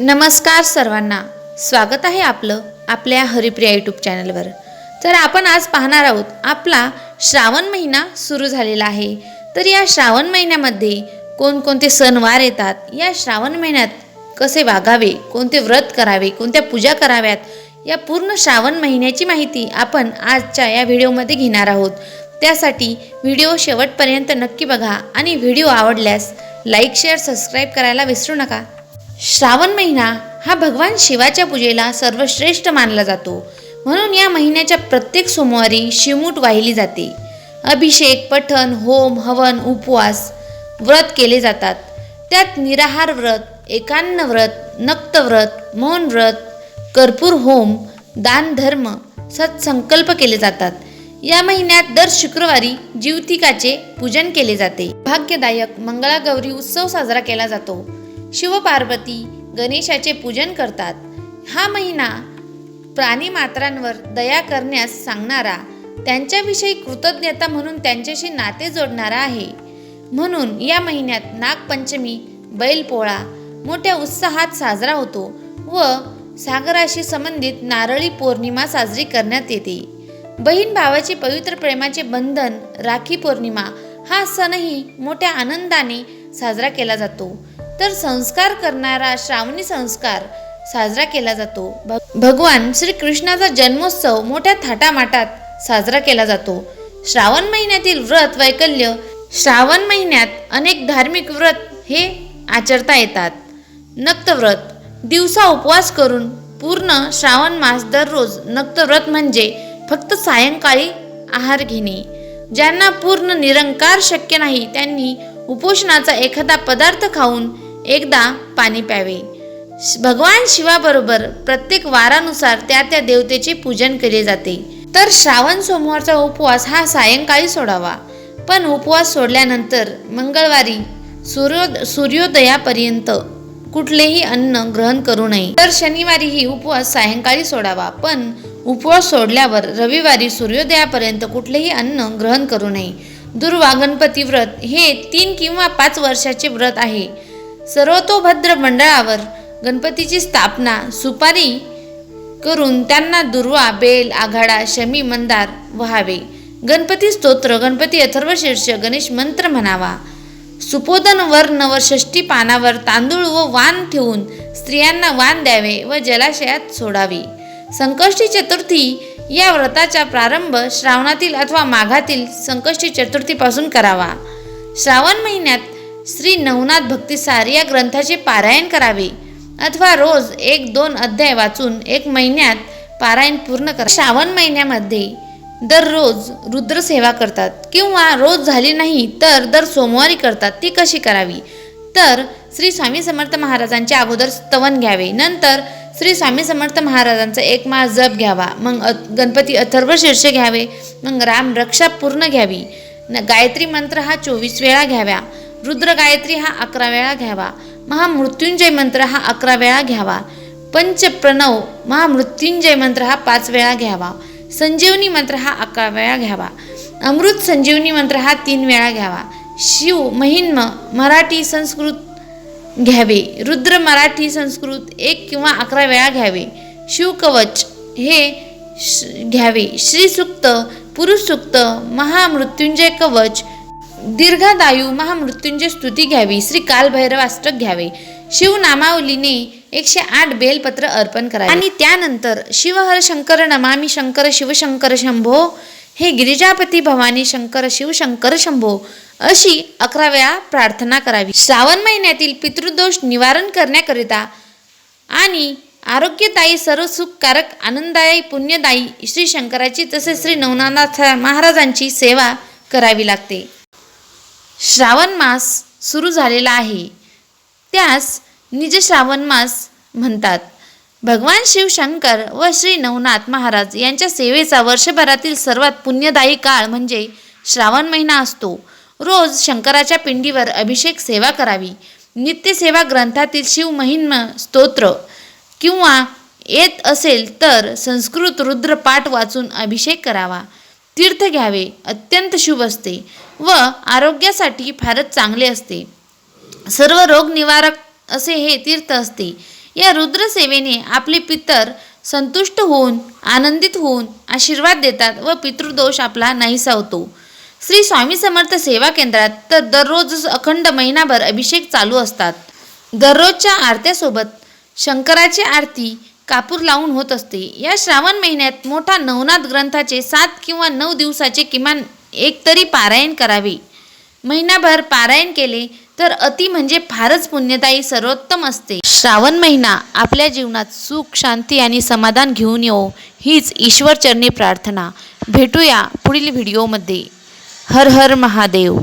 नमस्कार सर्वांना. स्वागत आहे आपलं आपल्या हरिप्रिया यूट्यूब चॅनलवर तर आपण आज पाहणार आहोत आपला श्रावण महिना सुरू झालेला आहे. तर या श्रावण महिन्यामध्ये कोणकोणते सणवार येतात या श्रावण महिन्यात कसे वागावे कोणते व्रत करावे कोणत्या पूजा कराव्यात या पूर्ण श्रावण महिन्याची माहिती आपण आजच्या या व्हिडिओमध्ये घेणार आहोत. त्यासाठी व्हिडिओ शेवटपर्यंत नक्की बघा आणि व्हिडिओ आवडल्यास लाईक शेअर सबस्क्राईब करायला विसरू नका. श्रावण महिना हा भगवान शिवाच्या पूजेला सर्वश्रेष्ठ मानला जातो. म्हणून या महिन्याच्या प्रत्येक सोमवारी शिमूट वाहिली जाते. अभिषेक पठण होम हवन उपवास व्रत केले जातात. त्यात निराहार व्रत एकान्न व्रत नक्तव्रत मौन व्रत कर्पूर होम दान धर्म सत्संकल्प केले जातात. या महिन्यात दर शुक्रवारी जीवतिकाचे पूजन केले जाते. भाग्यदायक मंगळागौरी उत्सव साजरा केला जातो. शिवपार्वती गणेशाचे पूजन करतात. हा महिना प्राणीमात्रांवर दया करण्यास सांगणारा त्यांच्याविषयी कृतज्ञता म्हणून त्यांच्याशी नाते जोडणारा आहे. म्हणून या महिन्यात नागपंचमी बैलपोळा मोठ्या उत्साहात साजरा होतो व सागराशी संबंधित नारळी पौर्णिमा साजरी करण्यात येते. बहीण भावाचे पवित्र प्रेमाचे बंधन राखी पौर्णिमा हा सणही मोठ्या आनंदाने साजरा केला जातो. तर संस्कार करणारा श्रावणी संस्कार साजरा केला जातो. भग- भगवान श्रीकृष्णाचा जन्मोत्सव मोठ्या थाटामाटात साजरा केला जातो. श्रावण महिन्यातील व्रत वैकल्य श्रावण महिन्यात अनेक धार्मिक व्रत हे आचरता येतात. नक्तव्रत दिवसा उपवास करून पूर्ण श्रावण मास दररोज नक्तव्रत म्हणजे फक्त सायंकाळी आहार घेणे. ज्यांना पूर्ण निरंकार शक्य नाही त्यांनी उपोषणाचा एखादा पदार्थ खाऊन एकदा पाणी प्यावे. श- भगवान शिवाबरोबर प्रत्येक वारानुसार त्या त्या देवतेचे पूजन केले जाते. तर श्रावण सोमवारचा उपवास हा सायंकाळी सोडावा. पण उपवास सोडल्यानंतर मंगळवारी सूर्यो सूर्योदयापर्यंत कुठलेही अन्न ग्रहण करू नये. तर शनिवारीही उपवास सायंकाळी सोडावा. पण उपवास सोडल्यावर रविवारी सूर्योदयापर्यंत कुठलेही अन्न ग्रहण करू नये. दुर्वा गणपती व्रत हे तीन किंवा पाच वर्षाचे व्रत आहे. सर्वतोभद्र मंडळावर गणपतीची स्थापना सुपारी करून त्यांना दुर्वा बेल आघाडा शमी मंदार व्हावे. गणपती स्तोत्र गणपती अथर्वशीर्ष गणेश मंत्र म्हणावा. सुपोदन वर्ण व षष्टी पानावर तांदूळ व वाण ठेवून स्त्रियांना वाण द्यावे व जलाशयात सोडावे. संकष्टी चतुर्थी या व्रताचा प्रारंभ श्रावणातील अथवा माघातील संकष्टी चतुर्थीपासून करावा. श्रावण महिन्यात श्री नवनाथ भक्तिसार या ग्रंथाचे पारायण करावे. अथवा रोज एक दोन अध्याय वाचून एक महिन्यात पारायण पूर्ण करा. श्रावण महिन्यामध्ये दररोज रुद्रसेवा करतात. किंवा रोज झाली नाही तर दर सोमवारी करतात. ती कशी करावी? तर श्री स्वामी समर्थ महाराजांच्या अगोदर स्तवन घ्यावे. नंतर श्री स्वामी समर्थ महाराजांचा एक मास जप घ्यावा. मग अ- गणपती अथर्व शीर्ष घ्यावे. मग राम रक्षा पूर्ण घ्यावी. न गायत्री मंत्र हा चोवीस वेळा घ्याव्या रुद्र गायत्री हा अकरा वेळा घ्यावा. महामृत्युंजय मंत्र हा अकरा वेळा घ्यावा. पंचप्रणव महामृत्युंजय मंत्र हा पाच वेळा घ्यावा. संजीवनी मंत्र हा अकरा वेळा घ्यावा. अमृत संजीवनी मंत्र हा तीन वेळा घ्यावा. शिव महिन्म मराठी संस्कृत घ्यावे. रुद्र मराठी संस्कृत एक किंवा अकरा वेळा घ्यावे. शिवकवच हे श- घ्यावे. श्रीसुक्त पुरुषसुक्त महामृत्युंजय कवच दीर्घदायू महामृत्युंजय स्तुती घ्यावी. श्री कालभैरवाष्टक घ्यावे. शिवनामावलीने एकशे आठ बेलपत्र अर्पण करावे. आणि त्यानंतर शिवहर शंकर नमामी शंकर शिवशंकर शंभो हे गिरिजापती भवानी शंकर शिवशंकर शंभो अशी अकरा वेळा प्रार्थना करावी. श्रावण महिन्यातील पितृदोष निवारण करण्याकरिता आणि आरोग्यदायी सर्व सुखकारक आनंददायी पुण्यदायी श्री शंकराची तसेच श्री नवनाथ महाराजांची सेवा करावी लागते. श्रावण मास सुरू झालेला आहे. त्यास निज श्रावण मास म्हणतात. भगवान शिवशंकर व श्री नवनाथ महाराज यांच्या सेवेचा वर्षभरातील सर्वात पुण्यदायी काळ म्हणजे श्रावण महिना असतो. रोज शंकराच्या पिंडीवर अभिषेक सेवा करावी. नित्यसेवा ग्रंथातील शिवमहिन्म स्तोत्र किंवा येत असेल तर संस्कृत रुद्रपाठ वाचून अभिषेक करावा. तीर्थ घ्यावे अत्यंत शुभ असते व आरोग्यासाठी फारच चांगले असते. सर्व रोग निवारक असे हे तीर्थ असते. या रुद्रसेवेने आपले पितर संतुष्ट होऊन आनंदित होऊन आशीर्वाद देतात व पितृदोष आपला नाहीसा होतो. श्री स्वामी समर्थ सेवा केंद्रात तर दररोज अखंड महिनाभर अभिषेक चालू असतात. दररोजच्या आरत्यासोबत शंकराची आरती कापूर लावून होत असते. या श्रावण महिन्यात मोठा नवनाथ ग्रंथाचे सात किंवा नऊ दिवसाचे किमान एक तरी पारायण करावे. महिनाभर पारायण केले तर अति म्हणजे फारच पुण्यदायी सर्वोत्तम असते. श्रावण महिना आपल्या जीवनात सुख शांती आणि समाधान घेऊन येऊ हीच ईश्वरचरणी प्रार्थना. भेटूया पुढील व्हिडिओमध्ये. हर हर महादेव.